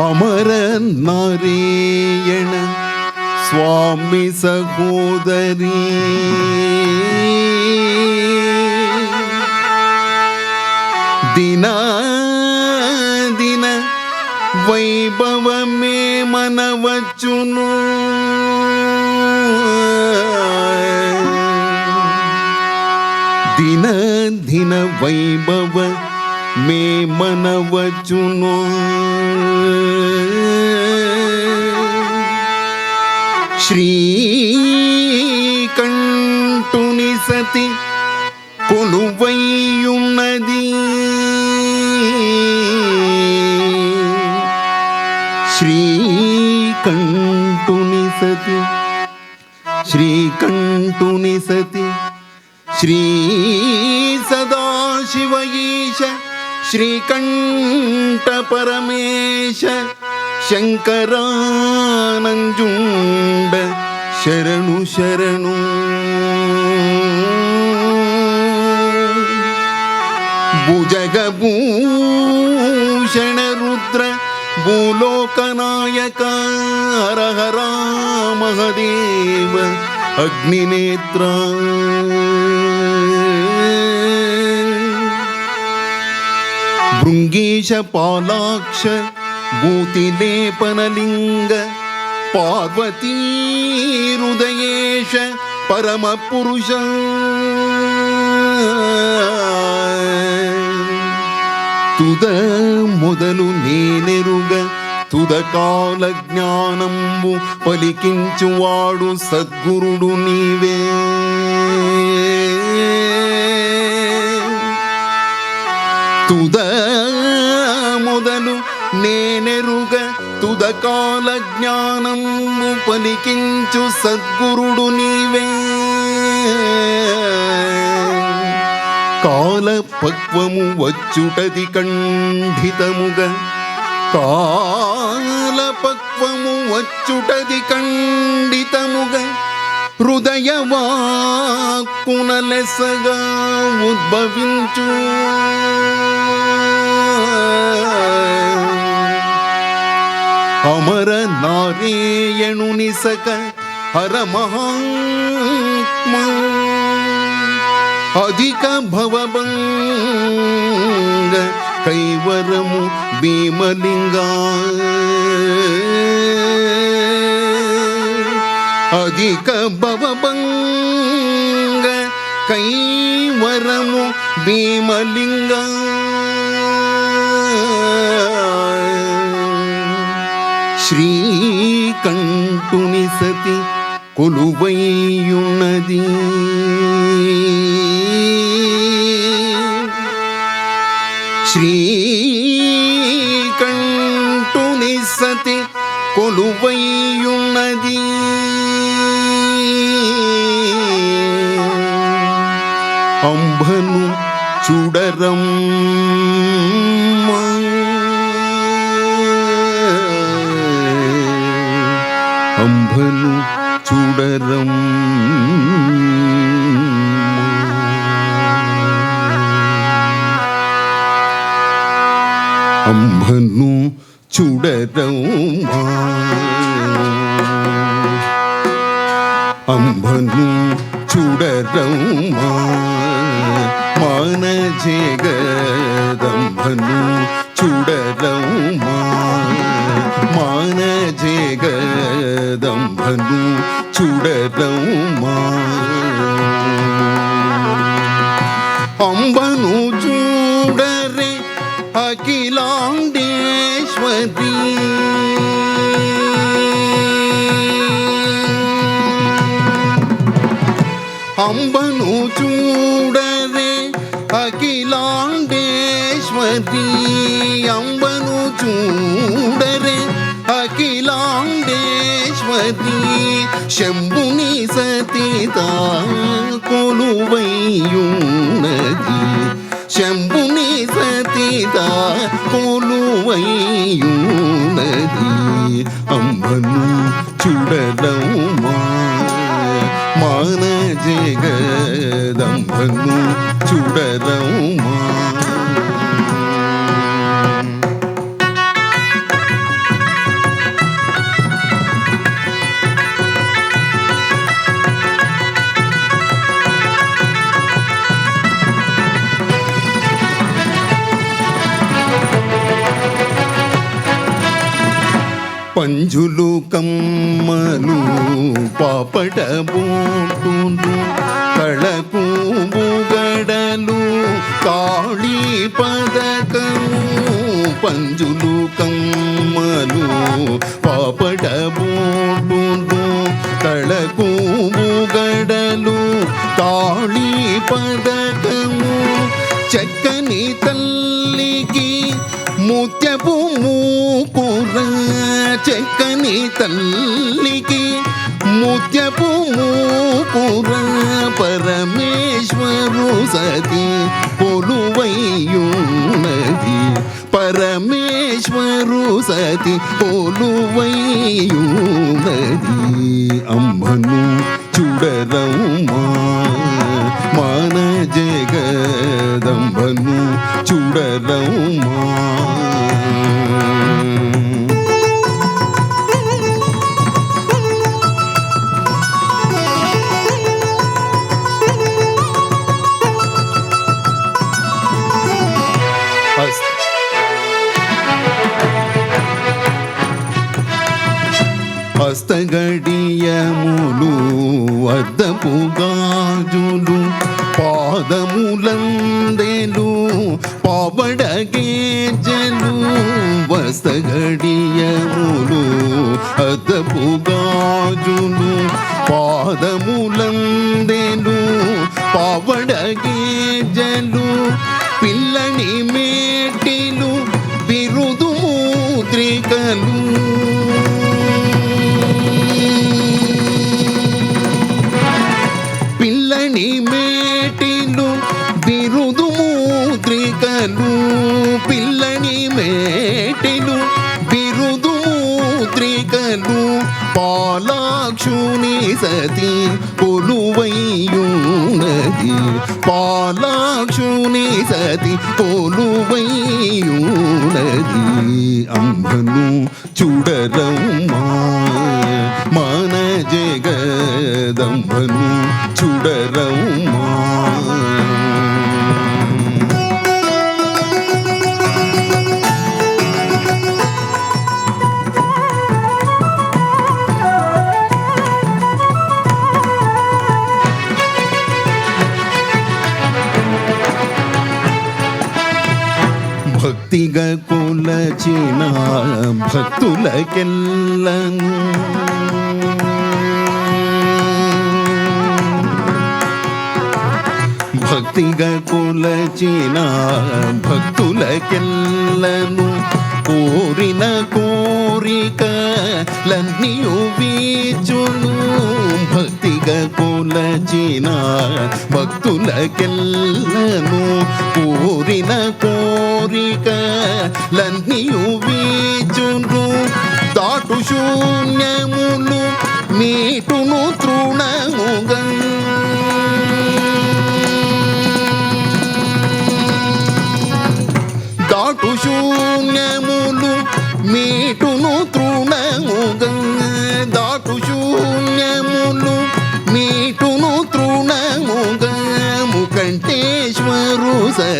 അമരൻ നാരീയണ സ്വാമി സഹോദരീ ദിന ദിന ವೈಭವಮೇ ಮನವಚುನು ದಿನ ದಿನ ವೈಭವ మే మనవచును. శ్రీకంఠుని సతి కొలువైయున్నది. శ్రీకంఠుని సతి శ్రీకంఠుని సతి శ్రీ సదాశివ ఈశ श्रीकण्ठपरमेश शङ्करानञ्जुण्ड शरणु शरणु भुजगभूषणरुद्र भूलोकनायक हर हरा महदेव अग्निनेत्रा భృంగీశ పాలాక్ష భూతిలేపనలింగ పార్వతీ హృదయేశ పరమ పురుష తుద మొదలు నేనెరుగ తుద కాల జ్ఞానంబు పలికించువాడు సద్గురుడు నీవే తుద మొదలు నేనెరుగ తుద కాల పలికించు సద్గురుడు నీవే. కాల పక్వము వచ్చుటది ఖండితముగ. కాల పక్వము వచ్చుటది ఖండితముగ. హృదయ వాక్కున ఉద్భవించు. அமர நாரேயணுனிசக ஹரமஹாத்மா அதிக பவபங்க கைவரமு பீமலிங்கா அதிக பவபங்க கைவரமு பீமலிங்கா శ్రీకంఠుని సతి కొలువైయున్నది. శ్రీకంఠుని సతి కొలువైయున్నది. అంబను చూడరం అంబను చూడరమ్మా అంబను చూడరమ్మా మాన జగదంబను చూడరమ్మా మాన జగదంబను చూడరమ్మా అంబను నబీ అంబను చూడరే అఖిలాండేశ్వరి. అంబను చూడరే అఖిలాండేశ్వరి. శంభుని సతిత కొలువయ్యున్నది శంభుని సతిత కొలువై അമ്പനും ചുടലവുമാണ് ജഗദമ്പനും ചുടലവുമാണ് పంజులు కమ్మలు పాపడబోటులు కళకు బుగడలు కాళీ పదకము పంజులు కమ్మలు పాపడబోటులు కళకు బుగడలు కాళీ పదకము చక్కని తల్లికి ముత్యపు మూకురా చెక్కని తల్లికి ముత్యపు మూకుర పరమేశ్వరు సతి కొలువయ్యున్నది పరమేశ్వరు సతి కొలువయ్యున్నది అమ్మను చూడరమ్మా మాన జగదంబను చూడరమ్మా హస్తగడియములు అద్దపు గాజులు పాదములందెలు పావడగేజలు వస్తగడియములు అద్దపు சதி கொலுவையுனதி பாலாட்சுனி சதி கொலுவையுனதி அம்பனு சுடரம்மா மன ஜெகதம்பனு சுடரம்மா కొలచిన భక్తులకెల్లను భక్తిగా కొలచిన భక్తులకెల్లను కోరిన కోరికలన్నీయు వీచును. భక్తిగా కొలచిన భక్తులకెల్లను. కోరిన కోరికలన్నీయు వీచును. దాటు శూన్యములు నీటును తృణముగా.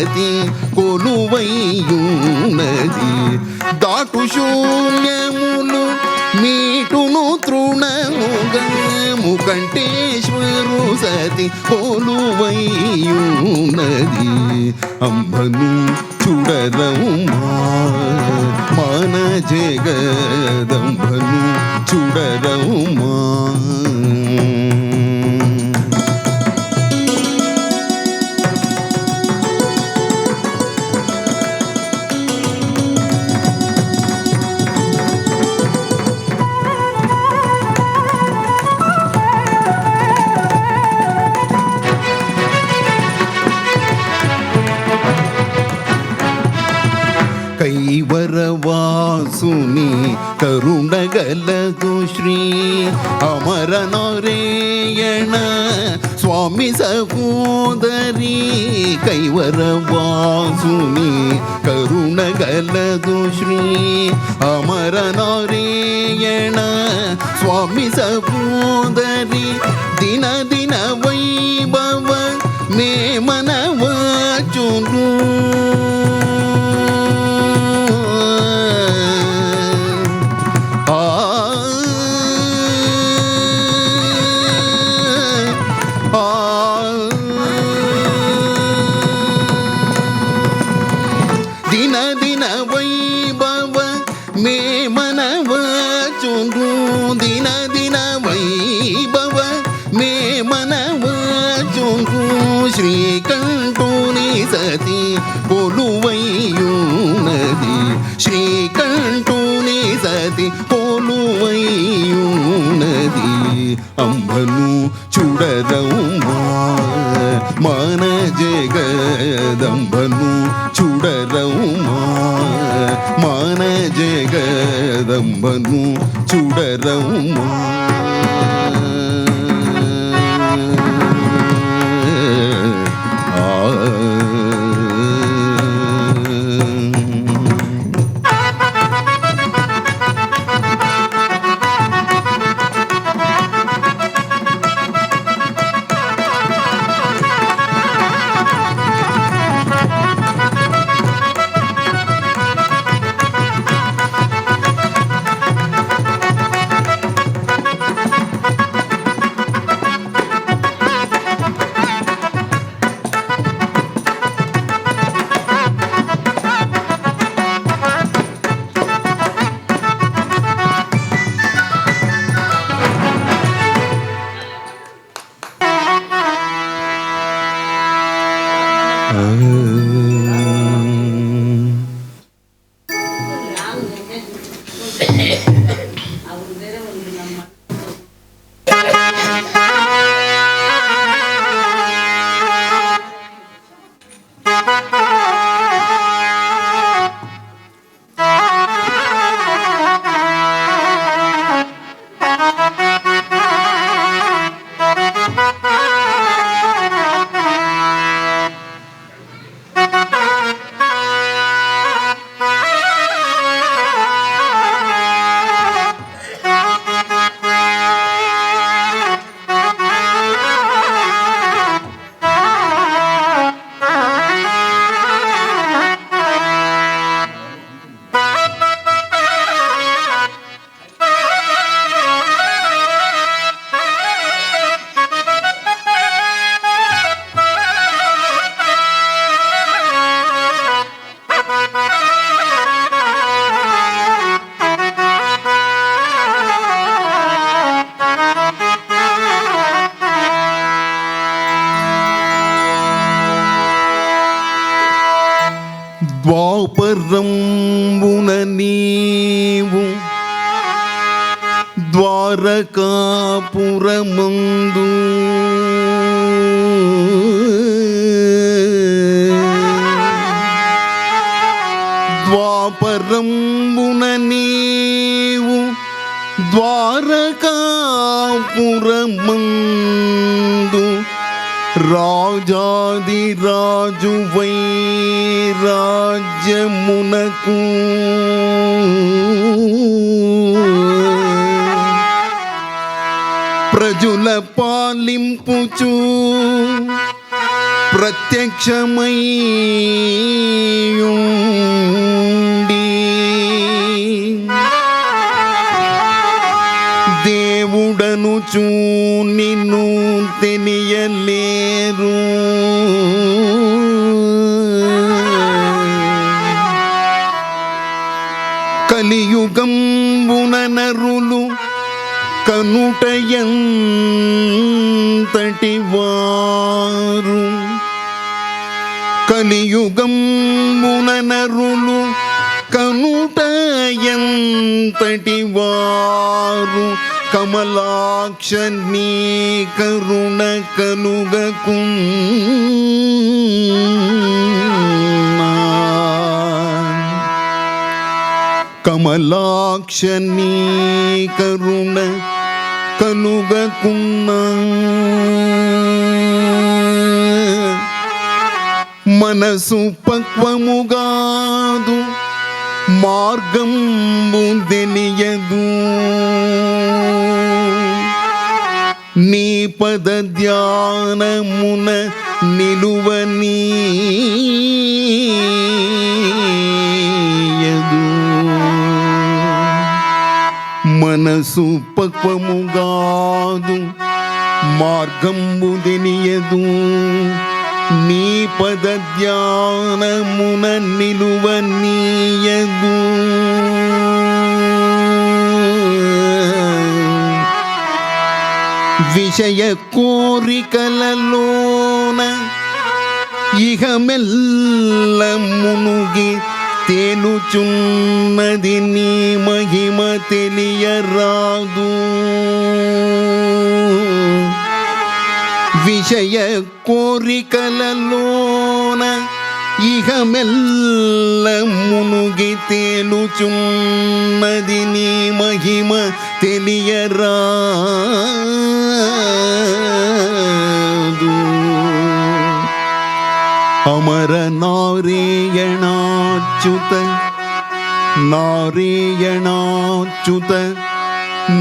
ముకంటేశ్వరు కొలువైయున్నది. దాటు శూన్యములు మీటును తృణముగా కంటేశ్వరు సతి కొలువైయున్నది. అంబను చూడదమ్మా మన జగదంబను చూడదమ్మా. కైవరవాసుని కరుణగలదు శ్రీ అమరనారాయణ స్వామి సహోదరి కైవరవాసుని కరుణగలదు శ్రీ అమరనారాయణ స్వామి సహోదరి దిన దిన వైభవ మే మనవాచును జగదంబను చూడరమ్మా మన జగదంబను చూడరమ్మా Oh. சுமந்து ദ്വാപരംബുണനീവും ദ്വാരകാപുരമന്തു രാജാതിരാജുവൈ രാജ്യമു రాజుల పాలింపుచు ప్రత్యక్షమైండి దేవుడను చూ నిన్ను తెలియలేరు. కలియుగంబున నరులు கனுடையந்தடிவாரும் கலியுகம் முனனருளு கனுடையந்தடிவாரு கமலாட்சநீ கருண கனுககும் மா కమలాక్ష కరుణ కలుగకున్నా మనసు పక్వముగాదు మార్గంబు తెలియదు. నీ పద ధ్యానమున నిలువనీయదు మనసు పక్వముగాదు మార్గంబు తెలియదు నీ పద ధ్యానమున నిలువ నీయదు విషయ కోరికలలోన ఇహమెల్ల మునుగి తేలుచున్నది నీ మహిమ తెలియరాదు విషయ కోరికలలోన ఇహమెల్ల మునుగి తేలుచున్నది నీ మహిమ తెలియరాదు అమర నారేయణాచ్యుత నారేయణాచ్యుత నారేయణ च्युत नारेयणाच्युत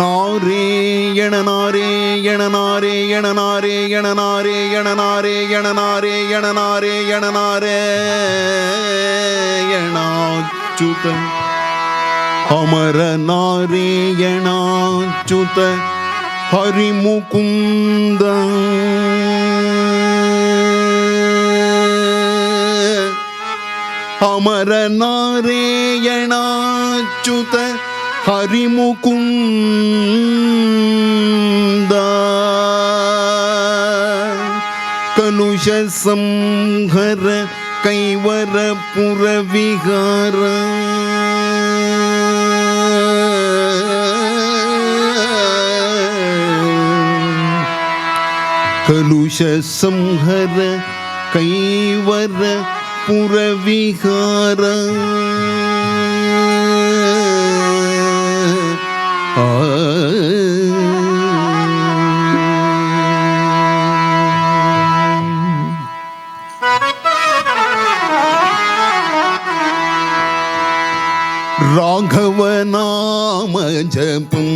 நாரேயண நாரேயண நாரேயண நாரேயண நாரேயண நாரேயண நாரேயண நாரேயண நாரேயணாச்சுத அமர நாரேயணாச்சுத ஹரிமுகுந்தா അമരനാരേയണാച്യുത ഹരിമുകുന്ദ. കലുഷസംഹര കൈവരപുരവിഹാര. കലുഷസംഹര കൈവര पुरविहार राघव नाम जपम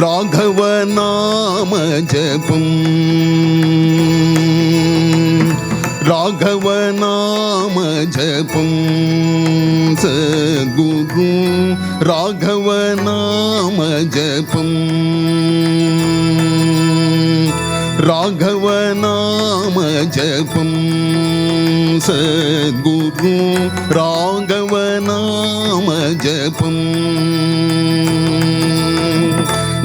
राघव नाम जपम ராகவநாம ஜபம் சகுரு ராகவநாம ஜபம் ராகவநாம ஜபம் சகுரு ராகவநாம ஜபம்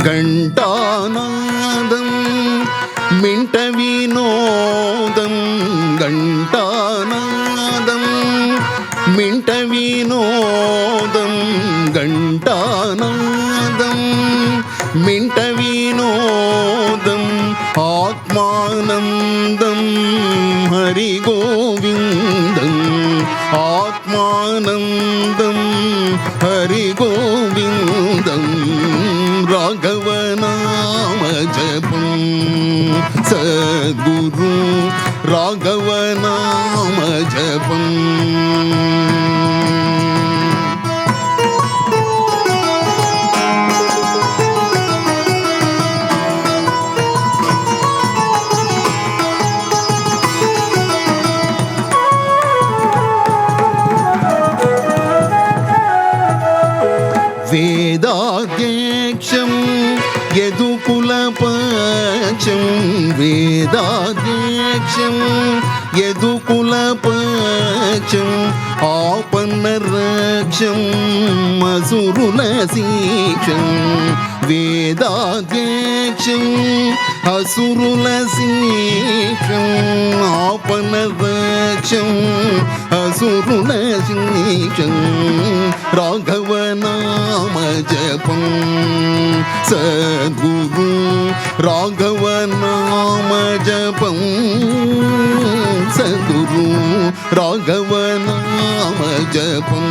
கண்டானாதம் மின்ட வினோதம் ఘంటానాదం మింట వినోదం ఘంటానాదం మింట వినోదం ఆత్మానందం హరి గోవిందం ఆత్మానందం హరి గోవిందం రాఘవనామ జపం సద్గు ராகவநாம ஜபம் वेदाध्यक्षं यदुकुलपचं वेदा ராஜம் எது కులపక్షం ఆపన్నరక్షం అసురులసీక్షం వేదాధ్యక్షం అసురులసీక్షం ఆపన్నరక్షం అసురులసీక్షం రాఘవనామ జపం సద్గురు రాఘవనామ జపం సద్గురు రాఘవనామ జపం.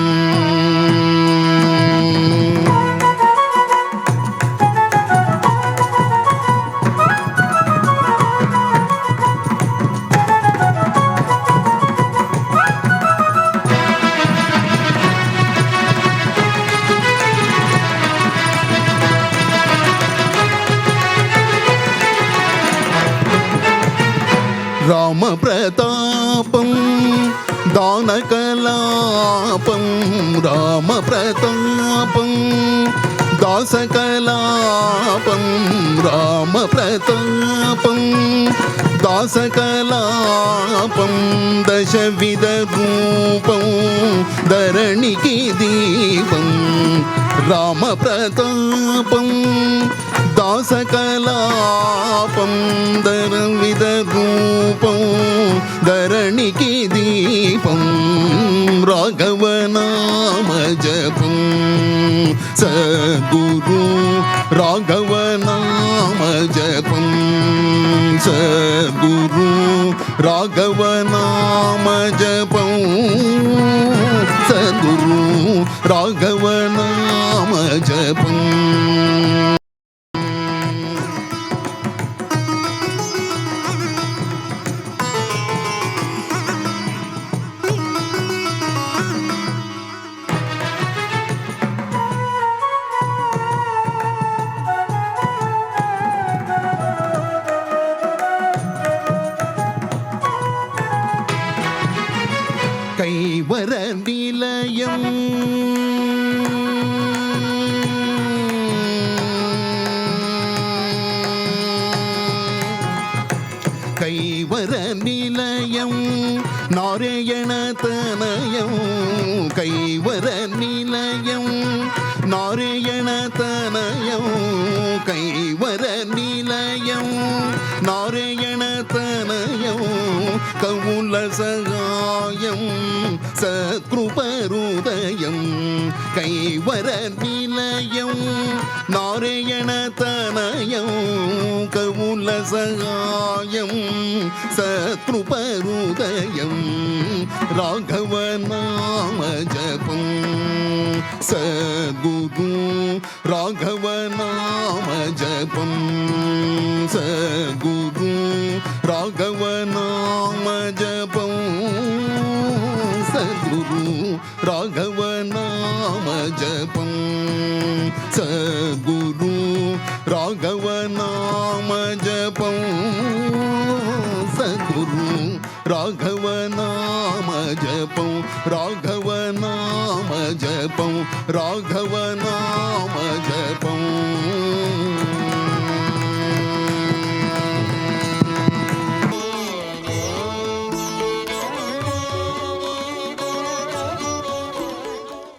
దానకలాపం రామ ప్రతాపం దాసకలాపం రామ ప్రతాపం దాసకలాపం దశవిధ రూపం ధరణికి దీపం రామ ప్రతాపం సకలాపం ధరవిధ రూపం ధరణికి దీపం రాఘవనామ జపం సద్గురు రాఘవనామ జపం సద్గురు రాఘవనామ జపం సద్గురు రాఘవనామ జపం சகாயம் சக்ருபருதயம் கைவர நிலையம் நாராயண தனயம் கவுல சகாயம் சத்ருபருதயம் ராகவ நாம ஜபம் சகுரு ராகவ நாம ஜபம் சகுரு రాఘవనామ జపం సద్గురు రాఘవనామ జపం సద్గురు రాఘవనామ జపం సద్గురు రాఘవనామ జపం రాఘవనామ జపం రాఘవనామ జపం.